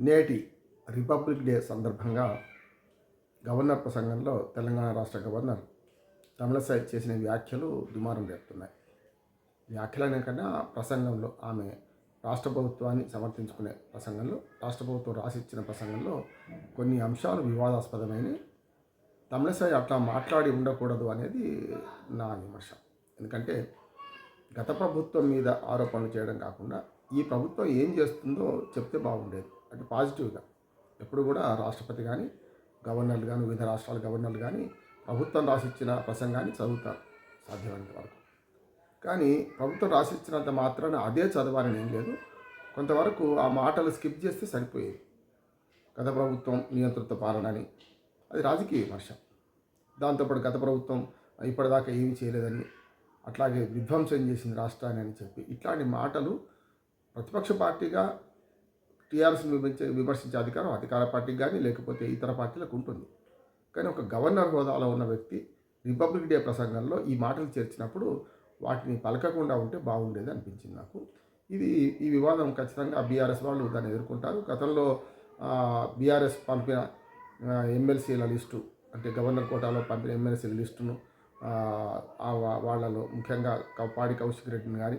నేటి republic day సందర్భంగా governor ప్రసంగంలో తెలంగాణ రాష్ట్ర గవర్నర్ తమిళసై చేసిన వ్యాఖ్యలు దుమారం రేపుతున్నాయి. వ్యాఖ్యలనే కన్నా ప్రసంగంలో ఆమె రాష్ట్ర ప్రభుత్వాన్ని సమర్థించుకునే ప్రసంగంలో రాష్ట్ర ప్రభుత్వం రాసిచ్చిన ప్రసంగంలో కొన్ని అంశాలు వివాదాస్పదమైనవి. తమిళసై అట్లా మాట్లాడి ఉండకూడదు అనేది నా విమర్శ. ఎందుకంటే గత ప్రభుత్వం మీద ఆరోపణలు చేయడం కాకుండా ఈ ప్రభుత్వం ఏం చేస్తుందో చెప్తే బాగుండేది. అంటే పాజిటివ్గా. ఎప్పుడు కూడా రాష్ట్రపతి కానీ గవర్నర్లు కానీ వివిధ రాష్ట్రాల గవర్నర్లు కానీ ప్రభుత్వం రాసిచ్చిన ప్రసంగాన్ని చదువుతారు సాధ్యమైనంత వరకు. కానీ ప్రభుత్వం రాసిచ్చినంత మాత్రాన అదే చదవాలని ఏం లేదు. కొంతవరకు ఆ మాటలు స్కిప్ చేస్తే సరిపోయేది. గత ప్రభుత్వం నియంతృత్వ పాలన అని. అది రాజకీయ విమర్శ. దాంతోపాటు గత ప్రభుత్వం ఇప్పటిదాకా ఏమి చేయలేదని అట్లాగే విధ్వంసం చేసింది రాష్ట్రాన్ని అని చెప్పి ఇట్లాంటి మాటలు ప్రతిపక్ష పార్టీగా టీఆర్ఎస్ని విమర్శించే విమర్శించే అధికారం అధికార పార్టీకి కానీ లేకపోతే ఇతర పార్టీలకు ఉంటుంది. కానీ ఒక గవర్నర్ హోదాలో ఉన్న వ్యక్తి రిపబ్లిక్ డే ప్రసంగంలో ఈ మాటలు చేర్చినప్పుడు వాటిని పలకకుండా ఉంటే బాగుండేది అనిపించింది నాకు. ఇది ఈ వివాదం ఖచ్చితంగా బీఆర్ఎస్ వాళ్ళు దాన్ని ఎదుర్కొంటారు. గతంలో బీఆర్ఎస్ పంపిన ఎమ్మెల్సీల లిస్టు అంటే గవర్నర్ కోటాలో పంపిన ఎమ్మెల్సీల లిస్టును ఆ, వాళ్ళలో ముఖ్యంగా కౌ- పాడి కౌశిక్ రెడ్డిని కానీ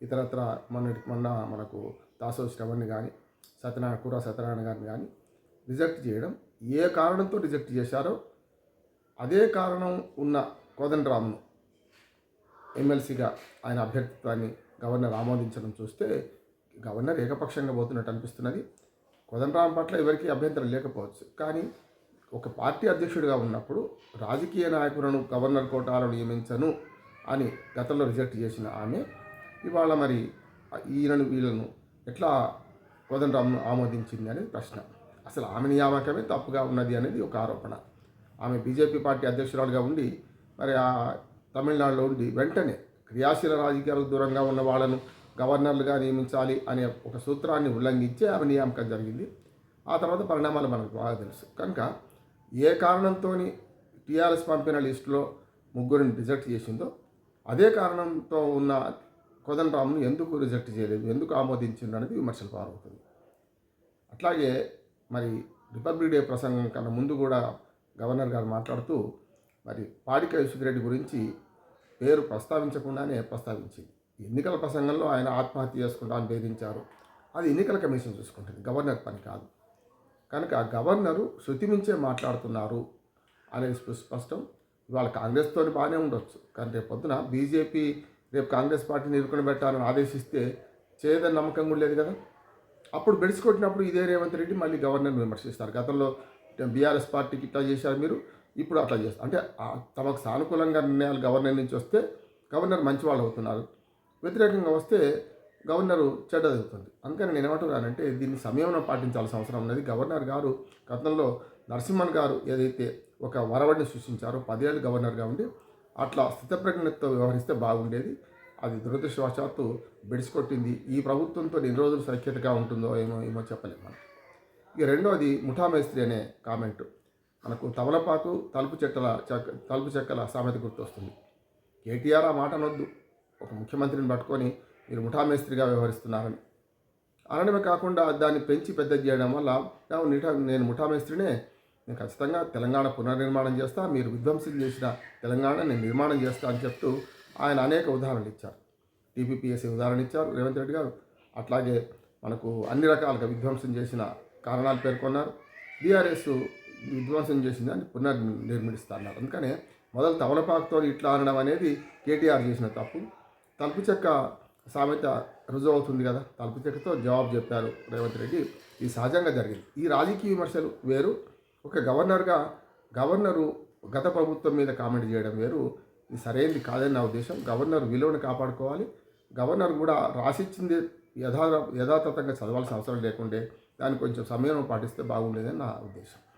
ఇతరత్ర మొన్నటి మొన్న మనకు దాసోశ్రవణ్ని కానీ సత్యనారాయణ కూర సత్యనారాయణ గారిని కానీ రిజెక్ట్ చేయడం ఏ కారణంతో రిజెక్ట్ చేశారో అదే కారణం ఉన్న కోదండరామ్ను ఎమ్మెల్సీగా ఆయన అభ్యర్థిత్వాన్ని గవర్నర్ ఆమోదించడం చూస్తే గవర్నర్ ఏకపక్షంగా పోతున్నట్టు అనిపిస్తున్నది. కోదండరాం పట్ల ఎవరికి అభ్యంతరం లేకపోవచ్చు. కానీ ఒక పార్టీ అధ్యక్షుడిగా ఉన్నప్పుడు రాజకీయ నాయకులను గవర్నర్ కోటాలో నియమించను అని గతంలో రిజెక్ట్ చేసిన ఆమె ఇవాళ మరి ఈయనను వీళ్ళను ఎట్లా కోదండ ఆమోదించింది అనేది ప్రశ్న. అసలు ఆమె నియామకమే తప్పుగా ఉన్నది అనేది ఒక ఆరోపణ. ఆమె బీజేపీ పార్టీ అధ్యక్షురాలుగా ఉండి మరి ఆ తమిళనాడులో ఉండి వెంటనే క్రియాశీల రాజకీయాలకు దూరంగా ఉన్న వాళ్ళను గవర్నర్లుగా నియమించాలి అనే ఒక సూత్రాన్ని ఉల్లంఘించి ఆమె నియామకం జరిగింది. ఆ తర్వాత పరిణామాలు మనకు బాగా తెలుసు. కనుక ఏ కారణంతో టీఆర్ఎస్ పంపిన లిస్టులో ముగ్గురిని రిజెక్ట్ చేసిందో అదే కారణంతో ఉన్న కోదండరామును ఎందుకు రిజెక్ట్ చేయలేదు ఎందుకు ఆమోదించింది అనేది విమర్శలు పారవుతుంది అట్లాగే మరి రిపబ్లిక్ డే ప్రసంగం కన్నా ముందు కూడా గవర్నర్ గారు మాట్లాడుతూ మరి పాడిక రెడ్డి గురించి పేరు ప్రస్తావించకుండానే ప్రస్తావించింది. ఎన్నికల ప్రసంగంలో ఆయన ఆత్మహత్య చేసుకుంటా అని బెదిరించారు అది ఎన్నికల కమిషన్ చూసుకుంటుంది గవర్నర్ పని కాదు. కనుక గవర్నరు శృతిమించే మాట్లాడుతున్నారు అనేది స్పష్టం. ఇవాళ కాంగ్రెస్తో బాగానే ఉండొచ్చు. కానీ రేపు పొద్దున బీజేపీ రేపు కాంగ్రెస్ పార్టీని ఎదుర్కొని పెట్టాలని ఆదేశిస్తే చేయదని నమ్మకం కూడా లేదు కదా. అప్పుడు బెడిసి కొట్టినప్పుడు ఇదే రేవంత్ రెడ్డి మళ్ళీ గవర్నర్ని విమర్శిస్తారు. గతంలో బీఆర్ఎస్ పార్టీకి ఇట్లా చేశారు మీరు ఇప్పుడు అట్లా చేస్తారు. అంటే తమకు సానుకూలంగా నిర్ణయాలు గవర్నర్ నుంచి వస్తే గవర్నర్ మంచి వాళ్ళు అవుతున్నారు. వ్యతిరేకంగా వస్తే గవర్నరు చెడ్డది అవుతుంది అందుకని నేను ఏమంటున్నానంటే దీన్ని సంయమనం పాటించాల్సిన అవసరం ఉన్నది. గవర్నర్ గారు గతంలో నరసింహన్ గారు ఏదైతే ఒక వరవడిని సృష్టించారో పదేళ్ళు గవర్నర్గా ఉండి అట్లా స్థితప్రజ్ఞతో వ్యవహరిస్తే బాగుండేది. అది దురదృష్టవశాత్తు బెడిసికొట్టింది. ఈ ప్రభుత్వంతో ఎన్ని రోజులు సఖ్యతగా ఉంటుందో ఏమో ఏమో చెప్పలేము మనం. ఇక రెండవది ముఠా మేస్త్రి అనే కామెంట్. మనకు తమలపాకు తలుపు చెక్కల చెక్క తలుపు చెక్కల సామెత గుర్తొస్తుంది. కేటీఆర్ ఆ మాట అనొద్దు. ఒక ముఖ్యమంత్రిని పట్టుకొని మీరు ముఠామేస్త్రిగా వ్యవహరిస్తున్నారని. అనడమే కాకుండా దాన్ని పెంచి పెద్ద చేయడం వల్ల నీట నేను ముఠామేస్త్రినే నేను ఖచ్చితంగా తెలంగాణ పునర్నిర్మాణం చేస్తా మీరు విధ్వంసం చేసిన తెలంగాణ నేను నిర్మాణం చేస్తా అని చెప్తూ ఆయన అనేక ఉదాహరణలు ఇచ్చారు. టీపీపీఎస్సీ ఉదాహరణ ఇచ్చారు రేవంత్ రెడ్డి గారు. అట్లాగే మనకు అన్ని రకాలుగా విధ్వంసం చేసిన కారణాలు పేర్కొన్నారు. బీఆర్ఎస్ విధ్వంసం చేసింది అని పునర్నిర్మిస్తా అన్నారు. అందుకనే మొదలు తమలపాకుతో ఇట్లా అనడం అనేది కేటీఆర్ చేసిన తప్పు. తలుపు చెక్క సామెత రుజువు అవుతుంది కదా తలుపు చెక్కతో జవాబు చెప్పారు రేవంత్ రెడ్డి. ఇది సహజంగా జరిగింది. ఈ రాజకీయ విమర్శలు వేరు ఒక గవర్నర్గా గవర్నరు గత ప్రభుత్వం మీద కామెంట్ చేయడం వేరు. ఇది సరైనది కాదని నా ఉద్దేశం. గవర్నర్ విలువను కాపాడుకోవాలి. గవర్నర్ కూడా రాసిచ్చింది యథా యథాతథంగా చదవాల్సిన అవసరం లేకుండే దాన్ని కొంచెం సమయం పాటిస్తే బాగుండేదని నా ఉద్దేశం.